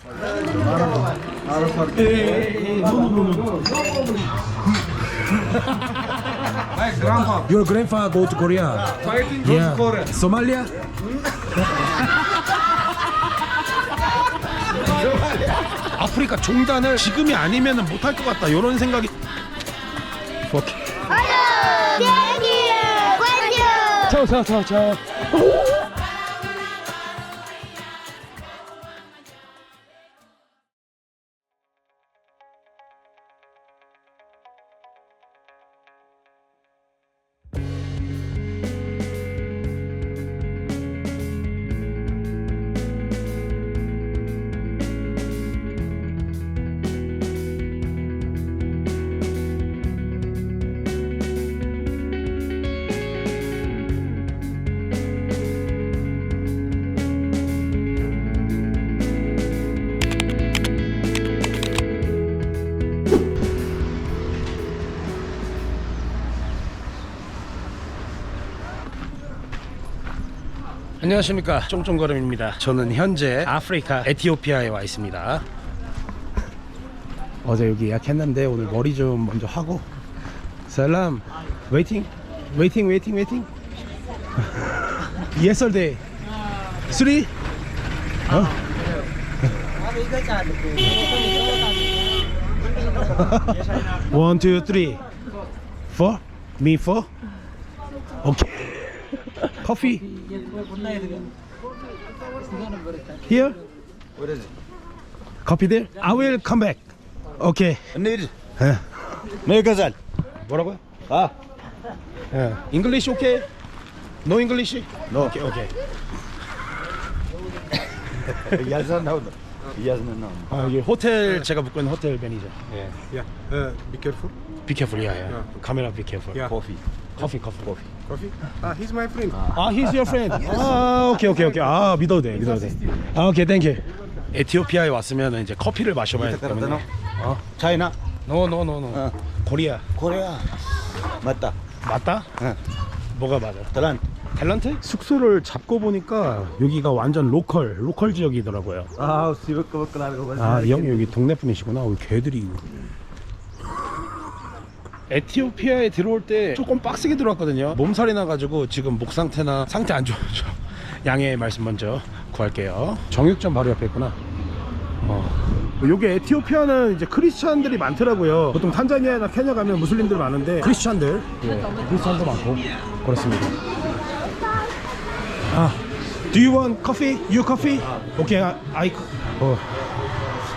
My grandpa Your grandfather go to Korea. fighting goes Yeah. Korea. Somalia? 아프리카 종단을 지금이 아니면 못할 것 같다 이런 생각이 오케이 자자자자 안녕하십니까. 쫑쫑거림입니다. 저는 현재 아프리카 에티오피아에 와 있습니다. 어제 여기 예약했는데 오늘 머리 좀 먼저 하고. 살람. 웨이팅. 웨이팅 웨이팅 웨이팅. three 어? one two three. Four? Me four? Okay coffee here What is it? coffee there I will come back okay Need. 예. 네 가잘. 뭐라고요? 아. 예. English okay? No English? No. Okay, okay. Yazan 나온다. Yazan 나온다. 아, 이게 호텔 제가 묵고 있는 호텔 매니저. 예. Yeah. Uh, be careful. Be careful, 야, 야. 카메라 be careful. Yeah. Coffee. 커피, 커피, 커피. Coffee? Ah, he's my friend. 아, he's your friend. 아, 오케이, 오케이, 오케이. 아, 믿어도 돼, 믿어도 돼. 아, 오케이, 땡큐. 에티오피아에 왔으면 이제 커피를 마셔봐야 되기 때문에. 어? 차이나. No, no, no, no. 어. 코리아. 코리아. 맞다. 맞다? 응. 뭐가 맞아? 달란. 탤런트? 숙소를 잡고 보니까 여기가 완전 로컬, 로컬 지역이더라고요. 아, 시버꺼버꺼라는 거 아, 이 형이 여기 동네 분이시구나. 우리 개들이. 에티오피아에 들어올 때 조금 빡세게 들어왔거든요. 몸살이 나가지고 지금 목 상태나 상태 안 좋아져. 양해 말씀 먼저 구할게요. 정육점 바로 옆에 있구나. 어. 요게 에티오피아는 이제 크리스찬들이 많더라고요. 보통 탄자니아나 케냐 가면 무슬림들 많은데 크리스찬들, 예, 크리스찬도 많고 그렇습니다. 아, do you want coffee? You coffee? 오케이, I, I 어.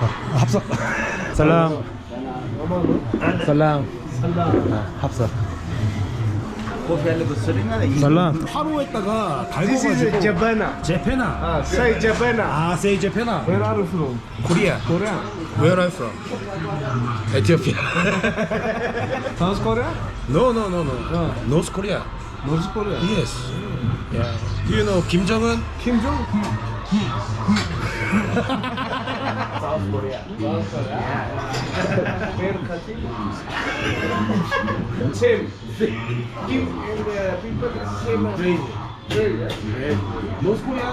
아, 합석. 살람. 살람. 아, 나. 살람. 하루 했다가 This is 달궈가지고 Jabana. 제페나. Ah, say Jabana. 아, 세이 제페나. Where are you from? 코리아. Korea. Where are you from? 에티오피아. South Korea? no, no, no, no. North Korea. North Korea. Yes. Yeah. Do you know 김정은? Kim Jong? Where country? Same. Kim and uh, people same range. Range, yeah? North Korea?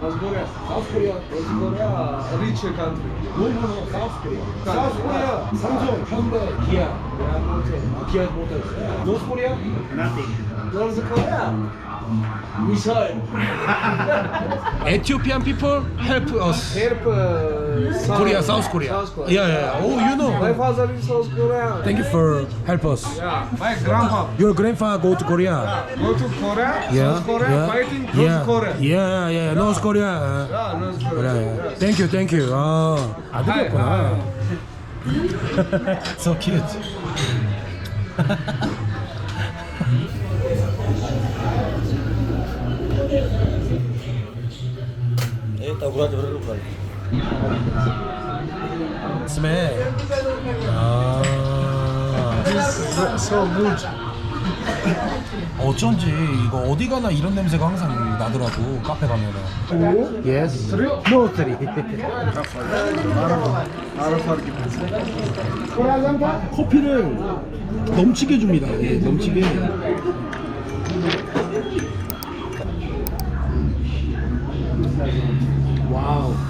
North Korea. South Korea. North Korea, a rich country. No, no, no. South Korea. South Korea. Samsung, Hyundai, Kia. They are not Kia Motors. North Korea? Nothing. North Korea? Missile. Ethiopian people help us. Help uh, South Korea, South Korea. South Korea. Yeah, yeah. yeah. Oh, you My know. father is South Korea. Thank you for help us. Yeah, my grandpa Your grandfather go to Korea. go to Korea, Yeah. South Korea, yeah. fighting North yeah. Korea. Yeah, yeah. North Korea. Yeah, North Korea. 그래. 예. Thank you, thank you. 아, 아들이었구나. so cute. 에, 따구라지 스멜. 아. So good. 어쩐지 이거 어디 가나 이런 냄새가 항상 나더라고 카페 가면은. Yes. No three. 커피를 넘치게 줍니다. 예, 넘치게.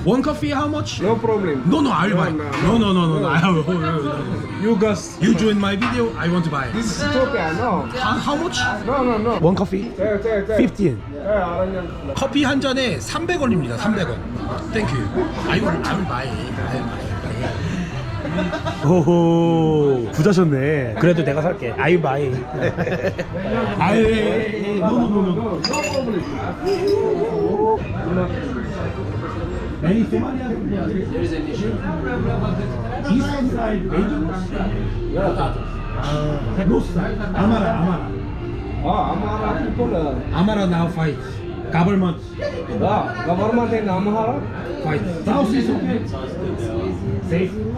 One coffee how much? No problem. No, no, I'll buy. No, no, no, no, no. I will. You guys. You join my video, I want to buy. This is Ethiopia, no. How, how much? No, no, no. One coffee? There, there, there. 15. There, 아라냥. 커피 한 잔에 300원입니다. 300원. Thank you. I will, I will buy. I will buy. 오호 부자셨네. 그래도 내가 살게. I will buy. 아이, 노노노노. Any Somalia? There is an issue. East side Agents? Yeah, Tatas. Uh, Amara, Amara. Oh, Amara people. Uh... Amara não faz. Government. Ah, government in Amhara. okay. Safe.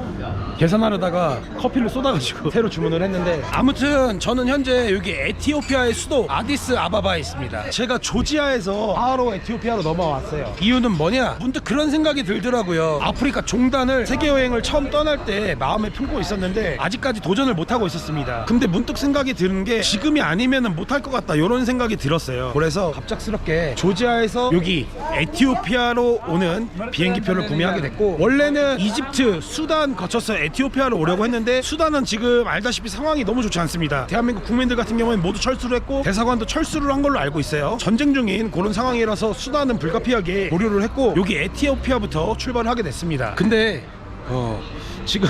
계산하려다가 커피를 쏟아가지고 새로 주문을 했는데 아무튼 저는 현재 여기 에티오피아의 수도 아디스 아바바에 있습니다. 제가 조지아에서 바로 에티오피아로 넘어왔어요. 이유는 뭐냐? 문득 그런 생각이 들더라고요. 아프리카 종단을 세계 여행을 처음 떠날 때 마음에 품고 있었는데 아직까지 도전을 못하고 있었습니다. 근데 문득 생각이 드는 게 지금이 아니면 못할 것 같다 이런 생각이 들었어요. 그래서 갑작스럽게 조지아에서 여기 에티오피아로 오는 비행기표를 구매하게 됐고 원래는 이집트, 수단 거쳐서 에티오피아로 오려고 했는데 수단은 지금 알다시피 상황이 너무 좋지 않습니다. 대한민국 국민들 같은 경우는 모두 철수를 했고 대사관도 철수를 한 걸로 알고 있어요. 전쟁 중인 그런 상황이라서 수단은 불가피하게 보류를 했고 여기 에티오피아부터 출발을 하게 됐습니다. 근데 어 지금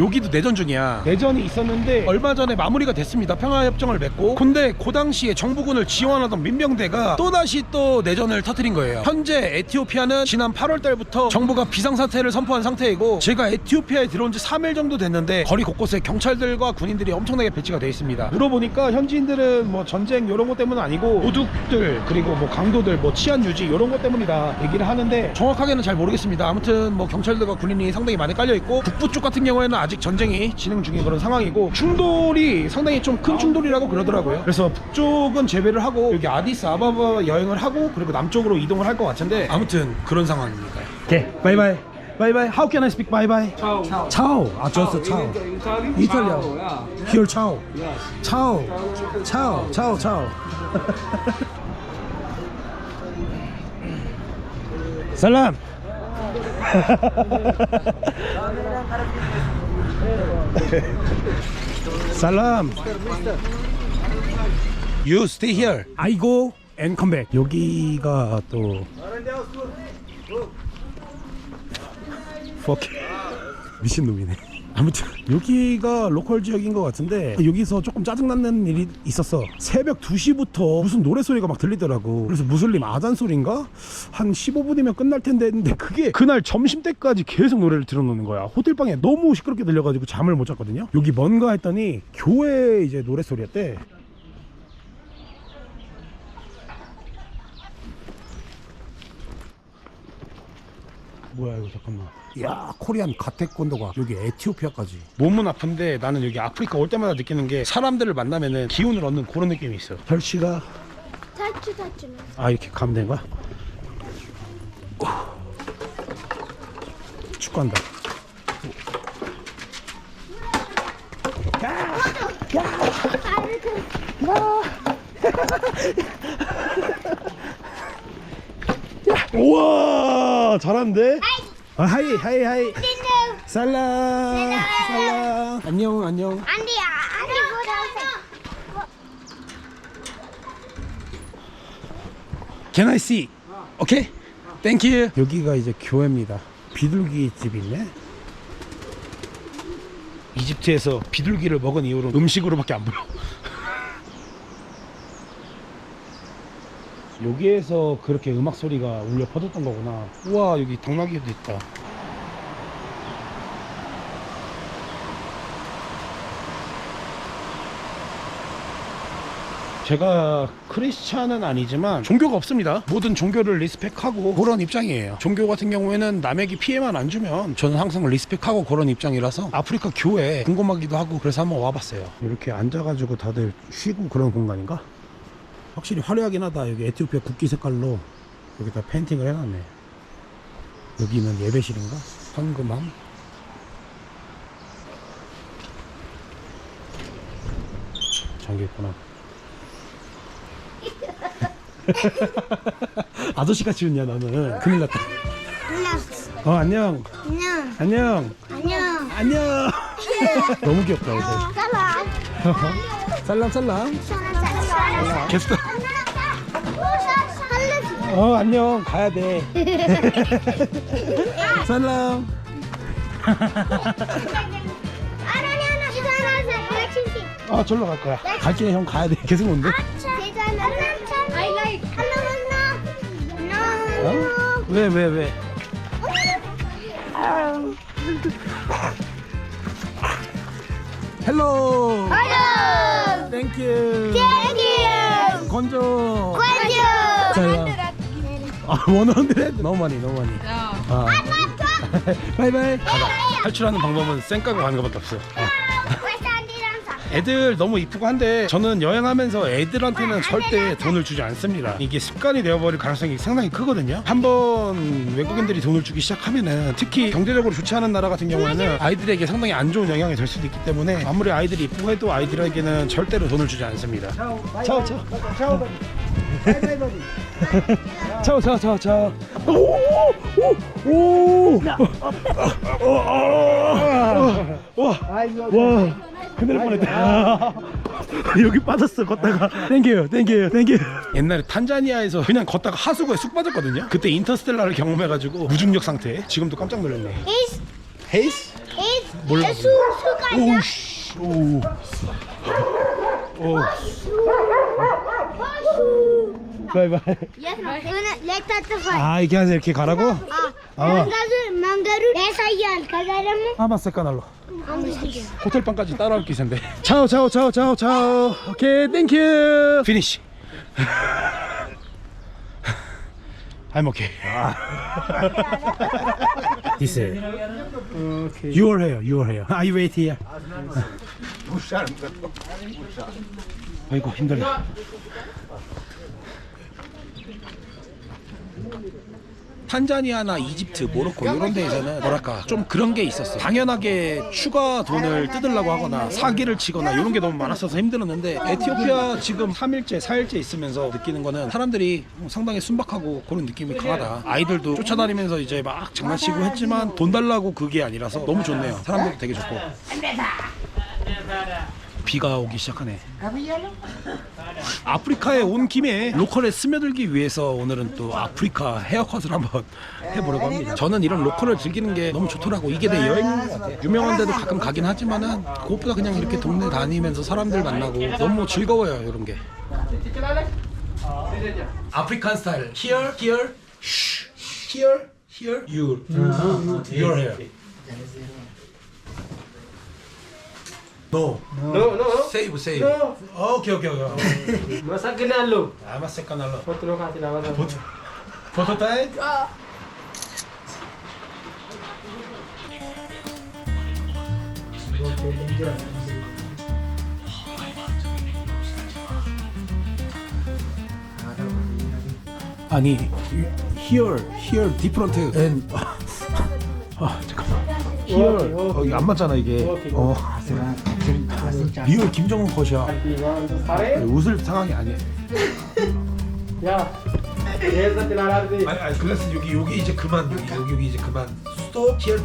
여기도 내전 중이야. 내전이 있었는데 얼마 전에 마무리가 됐습니다. 평화협정을 맺고. 근데 그 당시에 정부군을 지원하던 민병대가 또다시 또 내전을 터뜨린 거예요. 현재 에티오피아는 지난 8월 달부터 정부가 비상사태를 선포한 상태이고 제가 에티오피아에 들어온 지 3일 정도 됐는데 거리 곳곳에 경찰들과 군인들이 엄청나게 배치가 되어 있습니다. 물어보니까 현지인들은 뭐 전쟁 이런 것 때문은 아니고 도둑들 그리고 뭐 강도들 뭐 치안 유지 이런 것 때문이다 얘기를 하는데 정확하게는 잘 모르겠습니다. 아무튼 뭐 경찰들과 군인이 상당히 많이 깔려 있고 북부 쪽 같은 경우에는 아직 전쟁이 진행 중인 그런 상황이고 충돌이 상당히 좀 큰 충돌이라고 그러더라고요. 그래서 북쪽은 제외를 하고 여기 아디스 아바바 여행을 하고 그리고 남쪽으로 이동을 할 것 같은데 아무튼 그런 상황입니다. 오케이 바이바이 바이바이 How can I speak 바이바이? Ciao. Ciao. 차오 아? 이탈리아. Ciao, yeah. Here 차오 Yes. 차오 차오 차오 차오 살람 You stay here I go and come back 여기가 또 Fuck 미친놈이네 아무튼 여기가 로컬 지역인 것 같은데 여기서 조금 짜증나는 일이 있었어. 새벽 2시부터 무슨 노래 소리가 막 들리더라고. 그래서 무슬림 아잔 소리인가? 한 15분이면 끝날 텐데 했는데 그게 그날 점심 때까지 계속 노래를 틀어놓는 거야. 호텔방에 너무 시끄럽게 들려가지고 잠을 못 잤거든요. 여기 뭔가 했더니 교회 이제 노래 소리였대. 뭐야 이거 잠깐만 야 코리안 가택권도가 여기 에티오피아까지 몸은 아픈데 나는 여기 아프리카 올 때마다 느끼는 게 사람들을 만나면은 기운을 얻는 그런 느낌이 있어 혈씨가 타치 타치는 아 이렇게 가면 되는 거야? 오. 축구한다 우와 잘하는데? 아, 하이 하이 하이 살라 살라 안녕 안녕 안디 안디 보다 Can I see? 오케이. 땡큐. 여기가 이제 교회입니다. 비둘기 집이 있네. 이집트에서 비둘기를 먹은 이후로 음식으로밖에 안 보여. 여기에서 그렇게 음악 소리가 울려 퍼졌던 거구나. 우와 여기 당나귀도 있다. 제가 크리스찬은 아니지만 종교가 없습니다. 모든 종교를 리스펙하고 그런 입장이에요. 종교 같은 경우에는 남에게 피해만 안 주면 저는 항상 리스펙하고 그런 입장이라서 아프리카 교회 궁금하기도 하고 그래서 한번 와봤어요. 이렇게 앉아가지고 다들 쉬고 그런 공간인가? 확실히 화려하긴 하다. 여기 에티오피아 국기 색깔로 여기다 페인팅을 해놨네. 여기는 예배실인가? 황금함? 잠겨있구나. 아저씨 같이 웃냐 너는 큰일 났다 어 안녕 안녕. 안녕 안녕. 안녕 너무 귀엽다 애들 사람. 살람 살람 사람. 사람. 계속 살람. 어 안녕 가야 돼 살람 아라니 하나. 친구. 아 절로 갈 거야 갈게 형 가야 돼 계속 온대 I like. Hello, no. No. 어? 왜왜 왜? 헬로 Hello. 땡큐 Thank you. 건조 you. 자야 아 원원드레 너무 많이 너무 많이. 아. 바이바이. 가자 탈출하는 방법은 쌩까고 가는 것밖에 없어 어. 애들 너무 이쁘고 한데 저는 여행하면서 애들한테는 절대 돈을 주지 않습니다. 이게 습관이 되어버릴 가능성이 상당히 크거든요. 한번 외국인들이 돈을 주기 시작하면은 특히 경제적으로 좋지 않은 나라 같은 경우에는 아이들에게 상당히 안 좋은 영향이 될 수도 있기 때문에 아무리 아이들이 이쁘고 해도 아이들에게는 절대로 돈을 주지 않습니다. 차오 차오 차오 차오 차오 차오 차오 오오 오 와 큰일 날 뻔했다 여기 빠졌어 걷다가 땡겨요 땡겨요 땡겨요 옛날에 탄자니아에서 그냥 걷다가 하수구에 쑥 빠졌거든요 그때 인터스텔라를 경험해가지고 무중력 상태 지금도 깜짝 놀랐네 Is 헤이스? is 몰라. 수 수가 오우씨 오. 오. 바이 바이 Yes, 이거는 렉타트 아 이렇게 하세요. 이렇게 가라고? 아, 아. 망가루 가자라면? 아마세카 날로. 아무시게. 호텔방까지 따라올 기세인데. 차오 차오 차오 차오 차오. 오케이 땡큐 피니시 I'm okay This is Your hair, your hair. I wait here. 아이고 힘들다 탄자니아나 이집트, 모로코 이런 데에서는 뭐랄까 좀 그런 게 있었어. 당연하게 추가 돈을 뜯으려고 하거나 사기를 치거나 이런 게 너무 많았어서 힘들었는데 에티오피아 지금 3일째, 4일째 있으면서 느끼는 거는 사람들이 상당히 순박하고 그런 느낌이 강하다. 아이들도 쫓아다니면서 이제 막 장난치고 했지만 돈 달라고 그게 아니라서 너무 좋네요. 사람들도 되게 좋고. 비가 오기 시작하네. 아프리카에 온 김에 로컬에 스며들기 위해서 오늘은 또 아프리카 헤어컷을 한번 해보려고 합니다. 저는 이런 로컬을 즐기는 게 너무 좋더라고. 이게 내 여행인 것 같아. 유명한 데도 가끔 가긴 하지만은 그것보다 그냥 이렇게 동네 다니면서 사람들 만나고 너무 즐거워요. 이런 게. 아프리칸 스타일. Here, here, shh, here, here, you, your hair. No. No, no. Save, save. Okay, okay, okay. Masa kenal lu? I'm a second alone. Foto lu kasih nama sama. Foto. Foto time? 아니 here here different and 아 잠깐만 here 어, 이게 안 맞잖아 이게 어 리얼 김정은 컷이야 Sare? 웃을 상황이 아니야. 아니 아니 그래서 여기 여기 이제 그만 여기 여기, 여기 이제 그만 스톱 쉿.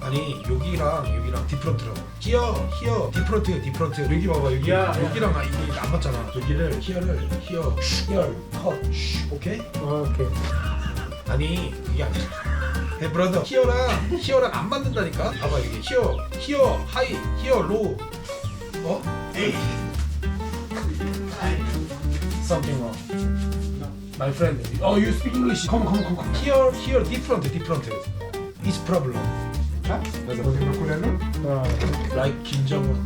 아니 여기랑 여기랑 디프런트라고 히어 히어 디프런트 디프런트 여기 봐봐 여기 야. 여기랑 아, 이게 안 맞잖아 여기를 히어를 히어 히어 컷 쉿, 오케이 Okay. 아니 그게 아니야 네 브라더 히어랑 히어랑 안 맞는다니까 봐봐 여기 히어 히어 하이 히어 로우 어? something wrong my friend oh you speak English come come come come here here different different it's problem Ah. like Kim Jong Un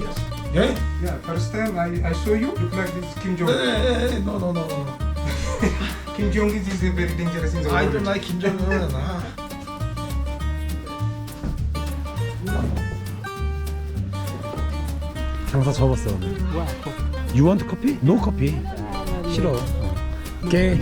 yes yeah Yeah, first time I, I saw you, look like this Kim Jong. Eh, no no no no Kim Jong is, is a very dangerous in the I world. don't like Kim Jong Un 아. 장사 접었어 오늘 You want coffee? No coffee 싫어 오케이